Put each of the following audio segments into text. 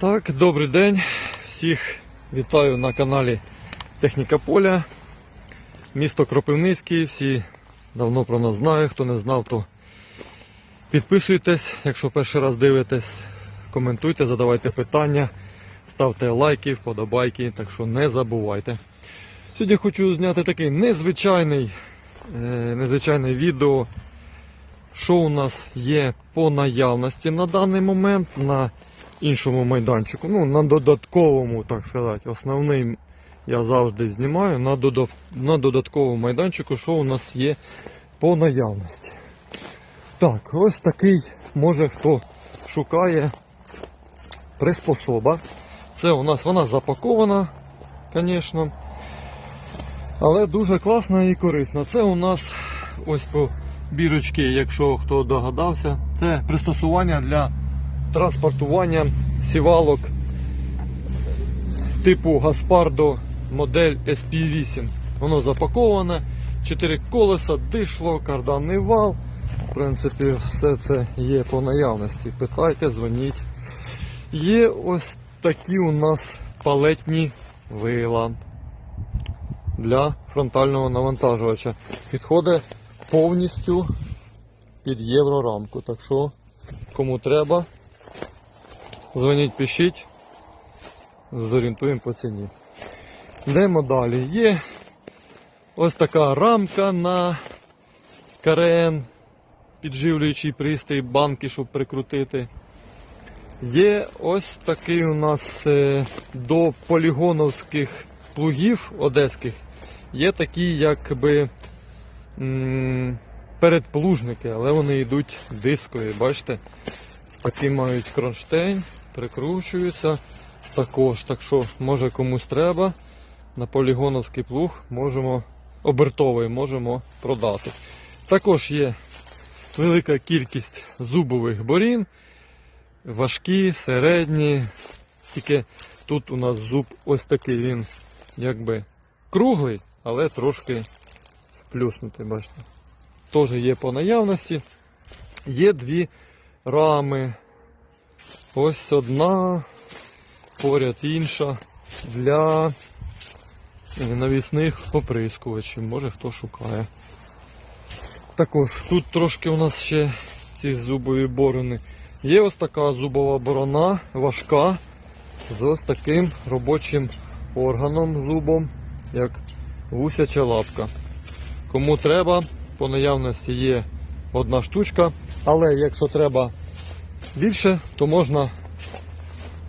Так, добрий день. Всіх вітаю на каналі Техніка Поля. Місто Кропивницький. Всі давно про нас знають. Хто не знав, то підписуйтесь. Якщо перший раз дивитесь, коментуйте, задавайте питання, ставте лайки, вподобайки, так що не забувайте. Сьогодні хочу зняти такий незвичайний, е, незвичайне відео, що у нас є по наявності на даний момент на іншому майданчику. Ну, на додатковому, так сказати. Основний я завжди знімаю на, додав... на додатковому майданчику, що у нас є по наявності. Так, ось такий, може хто шукає приспособа. Це у нас вона запакована, звісно. Але дуже класна і корисна. Це у нас ось по бірочки, якщо хто догадався, це пристосування для транспортування сівалок типу Гаспардо модель SP8. Воно запаковане, 4 колеса, дишло, карданний вал. В принципі, все це є по наявності. Питайте, дзвоніть. Є ось такі у нас палетні вила для фронтального навантажувача. Підходить повністю під єврорамку. Так що, кому треба, дзвоніть, пишіть, зорієнтуємо по ціні. Йдемо далі. Є ось така рамка на КРН, підживлюючий пристрій, банки, щоб прикрутити. Є ось такий у нас е, до полігоновських плугів одеських. Є такі, якби передплужники, але вони йдуть дискові. Бачите? Такі мають кронштейн, прикручуються також. Так що, може комусь треба. На полігоновський плуг можемо обертовий можемо продати. Також є велика кількість зубових борін, важкі, середні. Тільки тут у нас зуб ось такий він якби круглий, але трошки сплюснутий, бачите. Теж є по наявності. Є дві рами. Ось одна, поряд інша для навісних оприскувачів. Може хто шукає. Також тут трошки у нас ще ці зубові борони. Є ось така зубова борона, важка, з ось таким робочим органом зубом, як гусяча лапка. Кому треба, по наявності є одна штучка, але якщо треба більше, то можна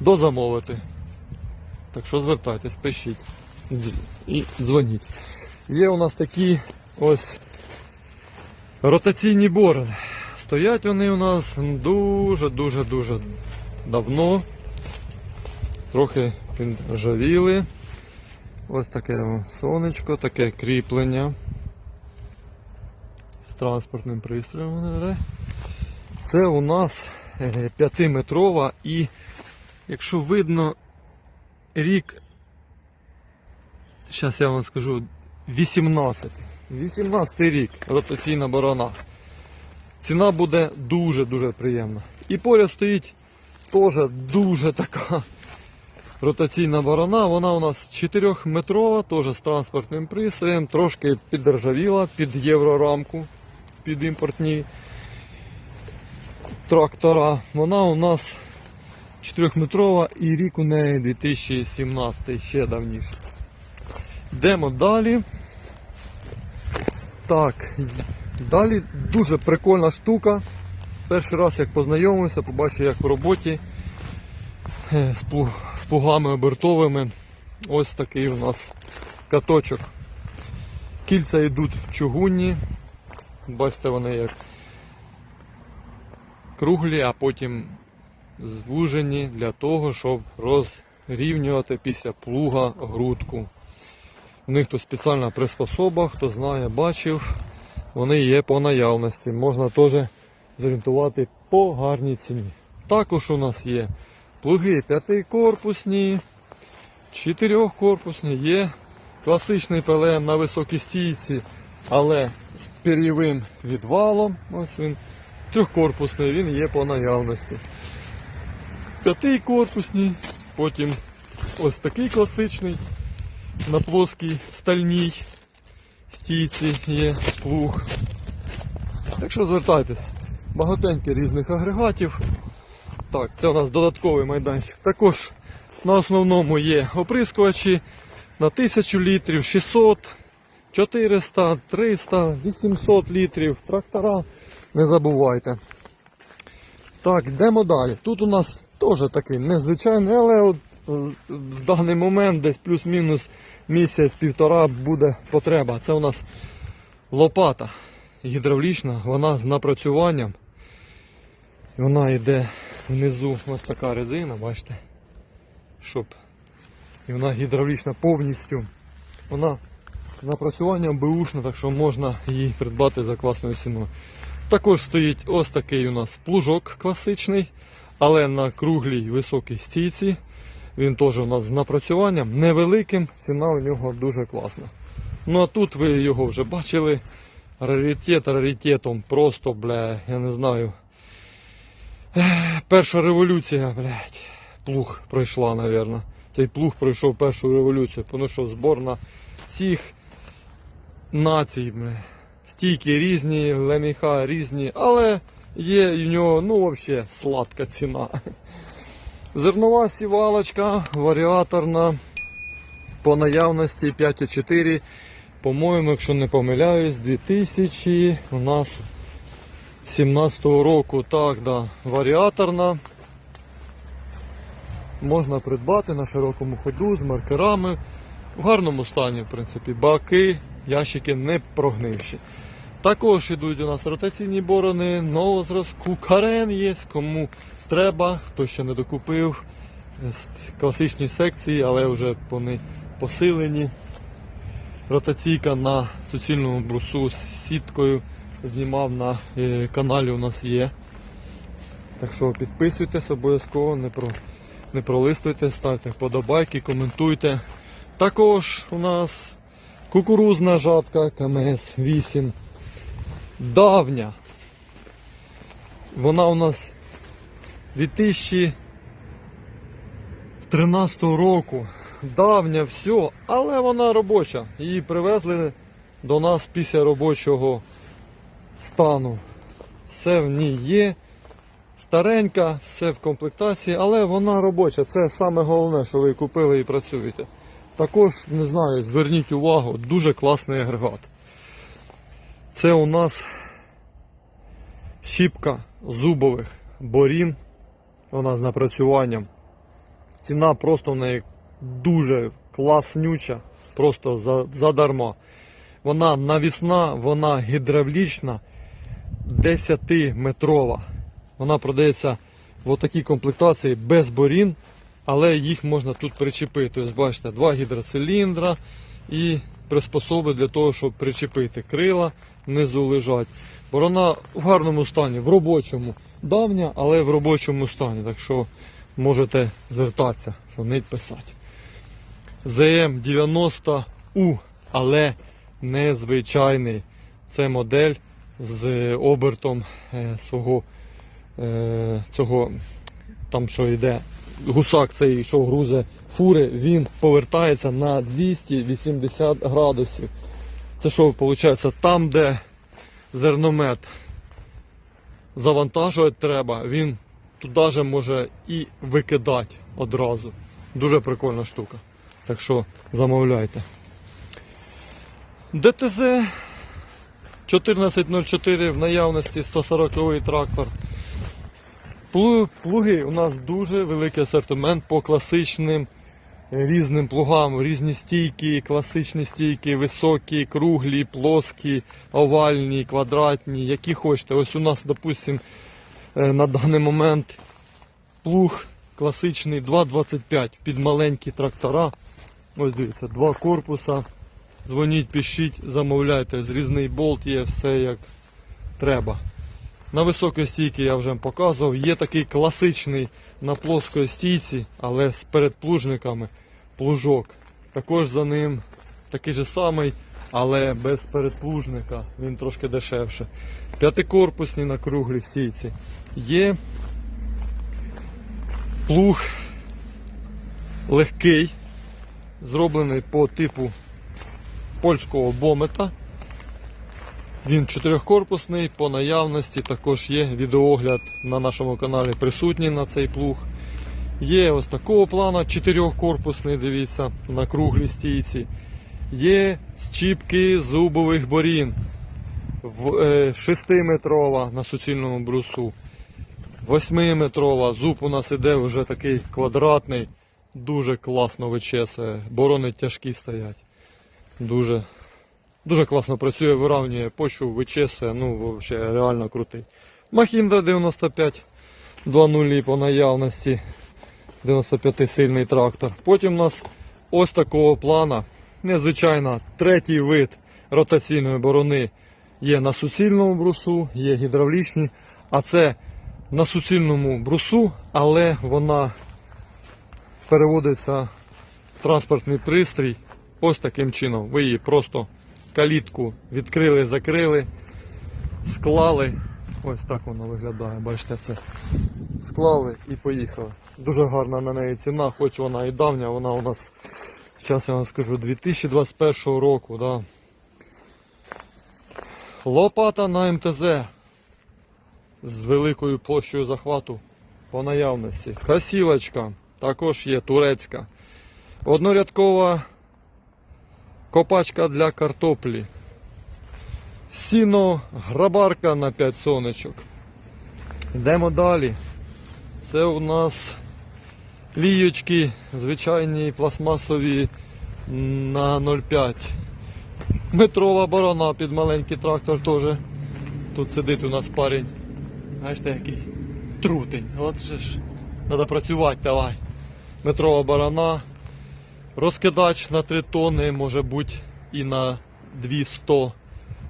дозамовити. Так що звертайтесь, пишіть і дзвоніть. Є у нас такі ось ротаційні борони. Стоять вони у нас дуже-дуже-дуже давно. Трохи підржавіли. Ось таке сонечко, таке кріплення з транспортним пристроєм. Це у нас 5-метрова і, якщо видно, рік, зараз я вам скажу, 18. 18 рік ротаційна борона. Ціна буде дуже-дуже приємна. І поряд стоїть теж дуже така ротаційна борона. Вона у нас 4-метрова, теж з транспортним пристроєм, трошки піддержавіла під єврорамку, під імпортні трактора. Вона у нас 4-метрова і рік у неї 2017 ще давніше. Йдемо далі. Так, далі дуже прикольна штука. Перший раз як познайомився, побачив як в роботі е, з плугами обертовими. Ось такий у нас каточок. Кільця йдуть в чугунні. Бачите, вони як круглі, а потім звужені для того, щоб розрівнювати після плуга грудку. У них тут спеціальна приспособа, хто знає, бачив, вони є по наявності. Можна теж зорієнтувати по гарній ціні. Також у нас є плуги п'ятикорпусні, чотирьохкорпусні, є класичний ПЛН на високій стійці, але з пір'євим відвалом. Ось він. Трьохкорпусний, він є по наявності. п'ятикорпусні, потім ось такий класичний на плоскій стальній стійці є плуг. Так що звертайтесь, багатенько різних агрегатів. Так, це у нас додатковий майданчик. Також на основному є оприскувачі на 1000 літрів, 600, 400, 300, 800 літрів, трактора. Не забувайте. Так, йдемо далі. Тут у нас теж такий незвичайний, але от в даний момент десь плюс-мінус місяць-півтора буде потреба. Це у нас лопата гідравлічна, вона з напрацюванням. Вона йде внизу ось така резина, бачите? Щоб. І вона гідравлічна повністю. Вона з напрацюванням беушна, так що можна її придбати за класною ціною. Також стоїть ось такий у нас плужок класичний, але на круглій високій стійці. Він теж у нас з напрацюванням невеликим, ціна у нього дуже класна. Ну а тут ви його вже бачили. Раритет раритетом, просто, бля, я не знаю. Перша революція, блядь, плуг пройшла, напевно. Цей плуг пройшов першу революцію, тому що зборна всіх націй, бля. Стійки різні, леміха різні, але є в нього, ну, взагалі, сладка ціна. Зернова сівалочка, варіаторна, по наявності 5,4. По-моєму, якщо не помиляюсь, 2000 у нас 17 року. Так, да, варіаторна. Можна придбати на широкому ходу з маркерами. В гарному стані, в принципі, баки, ящики не прогнивші. Також йдуть у нас ротаційні борони, нового зразку, карен є, кому треба, хто ще не докупив. Класичні секції, але вже вони посилені. Ротаційка на суцільному брусу з сіткою знімав на е, каналі у нас є. Так що підписуйтесь обов'язково, не, про, не пролистуйте, ставте вподобайки, коментуйте. Також у нас кукурузна жатка КМС 8. Давня. Вона у нас 2013 року. Давня все, але вона робоча. Її привезли до нас після робочого стану. Все в ній є. Старенька, все в комплектації, але вона робоча. Це саме головне, що ви купили і працюєте. Також, не знаю, зверніть увагу, дуже класний агрегат. Це у нас щіпка зубових борін. Вона з напрацюванням. Ціна просто в неї дуже класнюча, просто за- задарма. Вона навісна, вона гідравлічна, 10-метрова. Вона продається в такій комплектації без борін, але їх можна тут причепити. Ось бачите, два гідроциліндра і приспособи для того, щоб причепити крила внизу лежать. Борона в гарному стані, в робочому. Давня, але в робочому стані. Так що можете звертатися, дзвонить писати. ЗМ 90U, але незвичайний. Це модель з обертом е, свого е, цього, там що йде, гусак цей, що грузе фури, він повертається на 280 градусів. Це що виходить? Там, де зерномет завантажувати треба, він туди же може і викидати одразу. Дуже прикольна штука. Так що замовляйте. ДТЗ 1404 в наявності 140 трактор. Плу- Плуги у нас дуже великий асортимент по класичним різним плугам, різні стійки, класичні стійки, високі, круглі, плоскі, овальні, квадратні, які хочете. Ось у нас, допустим, е, на даний момент плуг класичний 2,25 під маленькі трактора. Ось дивіться, два корпуса. Дзвоніть, пишіть, замовляйте. Зрізний болт є, все як треба. На високій стійці я вже показував. Є такий класичний на плоскої стійці, але з передплужниками плужок. Також за ним такий же самий, але без передплужника. Він трошки дешевше. П'ятикорпусні на круглій стійці. Є Плуг легкий, зроблений по типу польського бомета. Він чотирьохкорпусний, по наявності також є відеоогляд на нашому каналі присутній на цей плуг. Є ось такого плану чотирьохкорпусний, дивіться, на круглій стійці. Є щіпки зубових борін е, 6-метрова на суцільному брусу. 8-метрова зуб у нас іде вже такий квадратний, дуже класно вичесує. Борони тяжкі стоять. Дуже, дуже класно працює, вирівнює почву, вичесує, ну взагалі реально крутий. Махіндра 95 2.0 по наявності. 95 сильний трактор. Потім у нас ось такого плана. Незвичайно, третій вид ротаційної борони є на суцільному брусу, є гідравлічні, а це на суцільному брусу, але вона переводиться в транспортний пристрій ось таким чином. Ви її просто калітку відкрили, закрили, склали. Ось так воно виглядає, бачите це. Склали і поїхали. Дуже гарна на неї ціна, хоч вона і давня, вона у нас, зараз я вам скажу, 2021 року. Да. Лопата на МТЗ з великою площею захвату по наявності. Косілочка також є турецька. Однорядкова копачка для картоплі. Сіно, грабарка на 5 сонечок. Йдемо далі. Це у нас лійочки, звичайні пластмасові на 0,5. Метрова борона під маленький трактор теж. Тут сидить у нас парень. Бачите, який трутень. От же ж. Треба працювати, давай. Метрова борона. Розкидач на 3 тони, може бути і на 200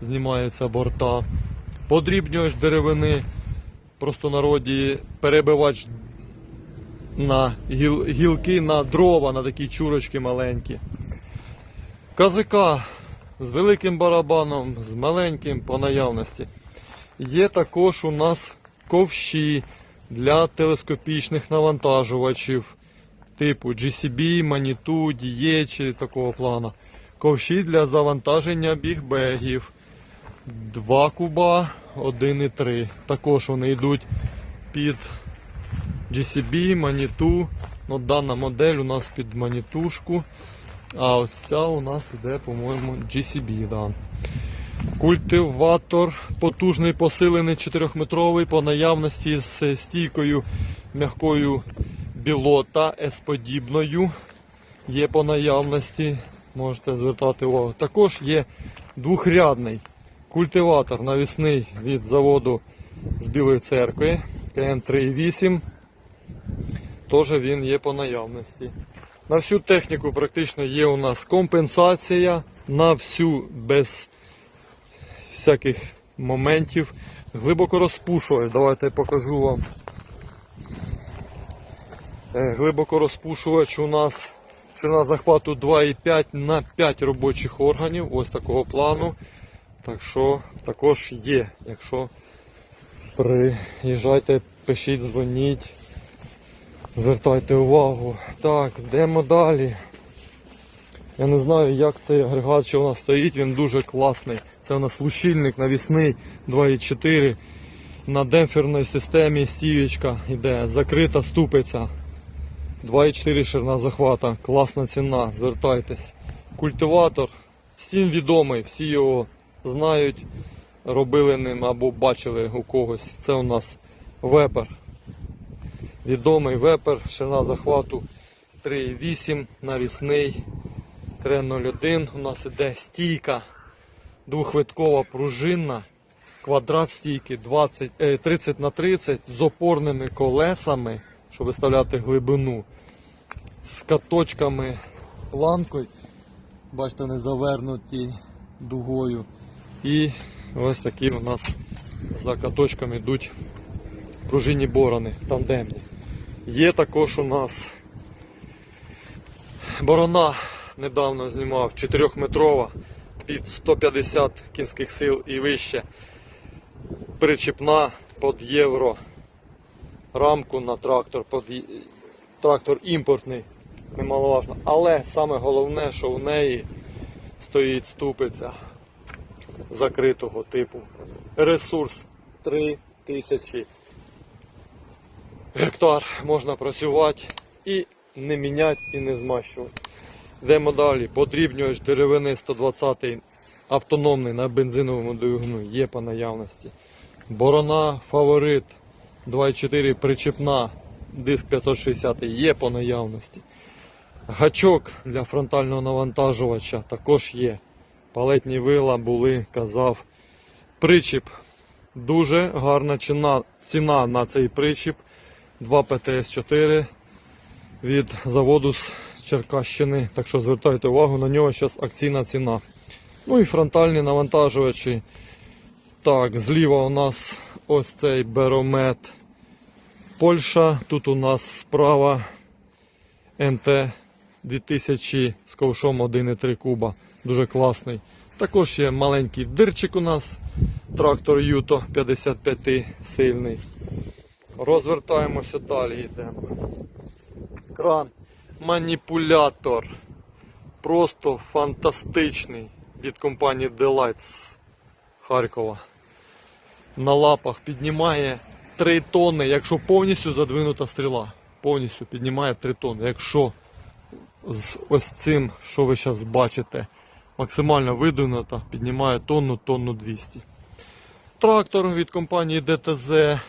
знімається борта. Подрібнювач деревини, просто народі перебивач на гіл, гілки, на дрова, на такі чурочки маленькі. Казика з великим барабаном, з маленьким по наявності. Є також у нас ковші для телескопічних навантажувачів типу GCB, Manitou, DH такого плану. Ковші для завантаження бігбегів. 2 куба, 1,3. Також вони йдуть під GCB, Manitou. Ну, дана модель у нас під манітушку. А ось ця у нас іде, по-моєму, GCB. Да. Культиватор потужний посилений 4-метровий по наявності з стійкою м'якою білота С-подібною. Є по наявності, можете звертати увагу. Також є двохрядний культиватор навісний від заводу з Білої церкви КН3.8. Теж він є по наявності. На всю техніку практично є у нас компенсація, на всю без всяких моментів. Глибоко розпушувач, давайте я покажу вам. Е, Глибоко розпушувач у нас ширина захвату 2,5 на 5 робочих органів, ось такого плану. Так що також є. Якщо приїжджайте, пишіть, дзвоніть, звертайте увагу. Так, йдемо далі. Я не знаю, як цей агрегат, що у нас стоїть, він дуже класний. Це у нас лучильник навісний 2,4. На демпферній системі стіючка йде, закрита ступиця. 2,4 ширина захвата. Класна ціна, звертайтесь. Культиватор всім відомий, всі його знають, робили ним або бачили у когось. Це у нас вепер. Відомий вепер, ширина захвату 3,8, навісний 3,01. У нас іде стійка, двохвиткова пружинна, квадрат стійки 20, е, 30 на 30 з опорними колесами, виставляти глибину, з каточками планкою. Бачите, вони завернуті дугою. І ось такі у нас за каточками йдуть пружинні борони тандемні. Є також у нас борона, недавно знімав 4-метрова під 150 кінських сил і вище. Причіпна під євро рамку на трактор трактор імпортний, немаловажно. Але саме головне, що в неї стоїть ступиця закритого типу. Ресурс 3000 гектар можна працювати і не міняти, і не змащувати. Йдемо далі. Подрібнювач деревини 120 автономний на бензиновому двигуну є по наявності. Борона фаворит 2.4 причепна, диск 560 є по наявності. Гачок для фронтального навантажувача також є. Палетні вила були, казав. Причіп. Дуже гарна ціна, на цей причіп. 2 ПТС-4 від заводу з Черкащини. Так що звертайте увагу, на нього зараз акційна ціна. Ну і фронтальні навантажувачі. Так, зліва у нас ось цей беромет Польща. Тут у нас справа НТ 2000 з ковшом 1,3 куба. Дуже класний. Також є маленький дирчик у нас. Трактор Юто 55 сильний. Розвертаємося далі йдемо. Кран. Маніпулятор. Просто фантастичний від компанії Delight з Харкова. На лапах піднімає 3 тонни, якщо повністю задвинута стріла. Повністю піднімає 3 тонни. Якщо з ось цим, що ви зараз бачите, максимально видвинута, піднімає тонну, тонну 200. Трактор від компанії DTZ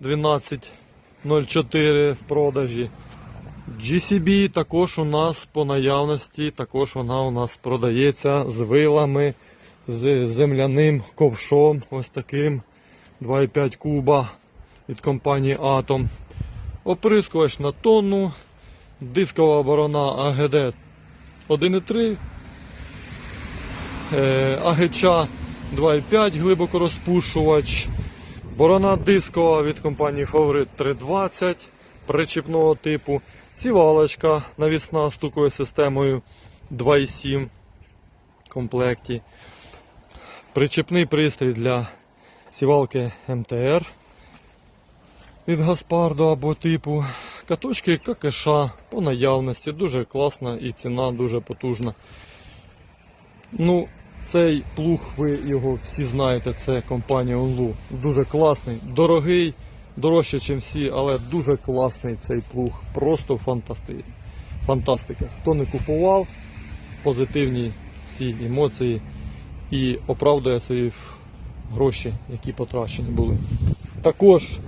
1204 в продажі. GCB також у нас по наявності, також вона у нас продається з вилами, з земляним ковшом, ось таким 2,5 куба від компанії Atom. Оприскувач на тонну, дискова оборона АГД 1,3, е, АГЧ 2,5 глибокорозпушувач. Борона дискова від компанії Favorit 320 причіпного типу. Сівалочка навісна з стуковою системою 2,7 в комплекті. Причепний пристрій для сівалки МТР від Гаспардо або типу. Каточки ККШ по наявності. Дуже класна і ціна дуже потужна. Ну, цей плуг, ви його всі знаєте, це компанія Онлу. Дуже класний, дорогий, дорожче, ніж всі, але дуже класний цей плуг. Просто фантасти... фантастика. Хто не купував, позитивні всі емоції і оправдує свої гроші, які потрачені були. Також,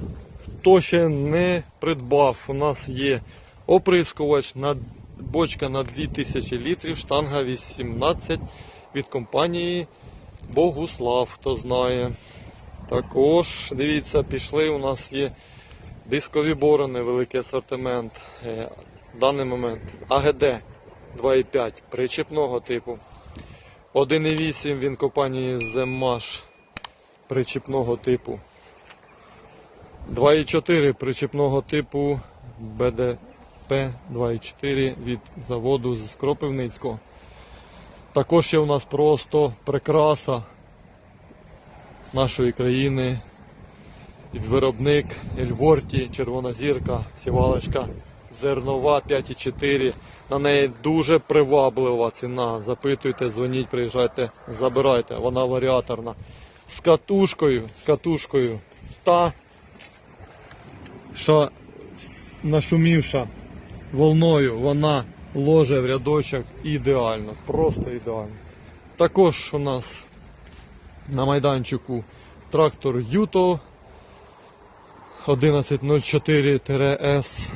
хто ще не придбав, у нас є оприскувач бочка на 2000 літрів, штанга 18 від компанії Богуслав, хто знає. Також, дивіться, пішли, у нас є дискові борони, великий асортимент. Е, В даний момент АГД 2,5 причепного типу. 1,8 він компанії Земаш причепного типу. 2,4 причепного типу БДП 2,4 від заводу з Кропивницького. Також є у нас просто прикраса нашої країни. Виробник Ельворті, Червона зірка, сівалочка зернова 5,4. На неї дуже приваблива ціна. Запитуйте, дзвоніть, приїжджайте, забирайте. Вона варіаторна. З катушкою, з катушкою. Та, що нашумівша волною, вона ложе в рядочок ідеально, просто ідеально. Також у нас на майданчику трактор Юто 1104-S.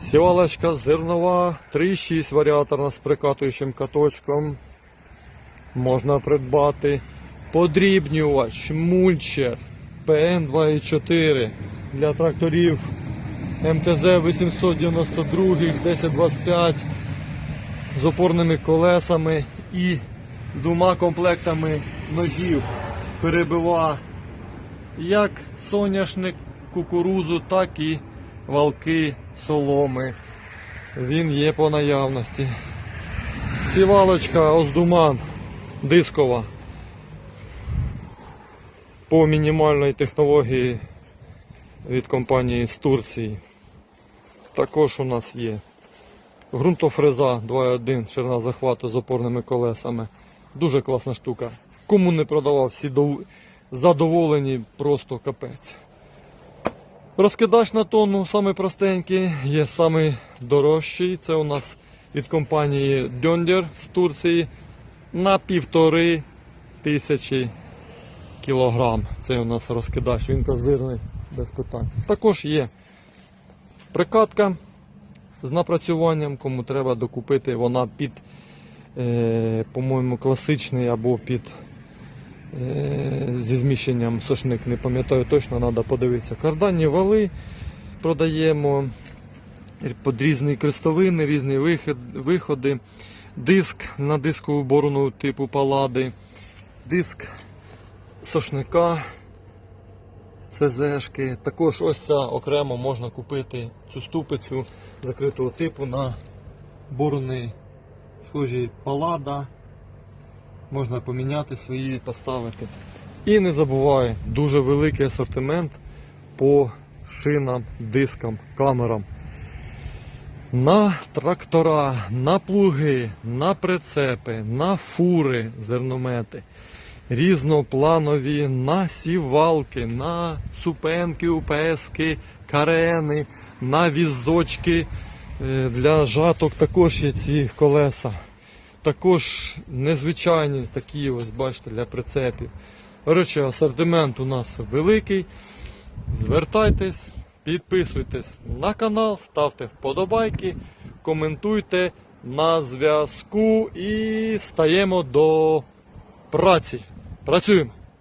Сівалочка зернова, 3,6 варіаторна з прикатуючим каточком. Можна придбати. Подрібнювач, мульчер, ПН 2,4 для тракторів МТЗ 892, 1025 з опорними колесами і з двома комплектами ножів перебива як соняшник, кукурузу, так і валки соломи. Він є по наявності. Сівалочка Оздуман дискова. По мінімальної технології від компанії з Турції. Також у нас є ґрунтофреза 2.1 ширина захвату з опорними колесами. Дуже класна штука. Кому не продавав, всі дов- задоволені, просто капець. Розкидач на тонну, самий простенький, є самий дорожчий. Це у нас від компанії Dönder з Турції на півтори тисячі кілограм. Це у нас розкидач, він козирний, без питань. Також є прикатка з напрацюванням, кому треба докупити, вона під, е, по-моєму, класичний або під е, зі зміщенням сошник, не пам'ятаю точно, треба подивитися. Карданні вали продаємо, під різні крестовини, різні вихід, виходи, диск на дискову борону типу палади, диск сошника. СЗшки. Також ось ця окремо можна купити цю ступицю закритого типу на борони схожі палада. Можна поміняти свої, поставити. І не забувай, дуже великий асортимент по шинам, дискам, камерам. На трактора, на плуги, на прицепи, на фури, зерномети різнопланові насівалки, на супенки, УПСки, карени, на візочки е, для жаток також є ці колеса. Також незвичайні такі, ось бачите, для прицепів. Коротше, асортимент у нас великий. Звертайтесь, підписуйтесь на канал, ставте вподобайки, коментуйте на зв'язку і стаємо до праці. Працюємо.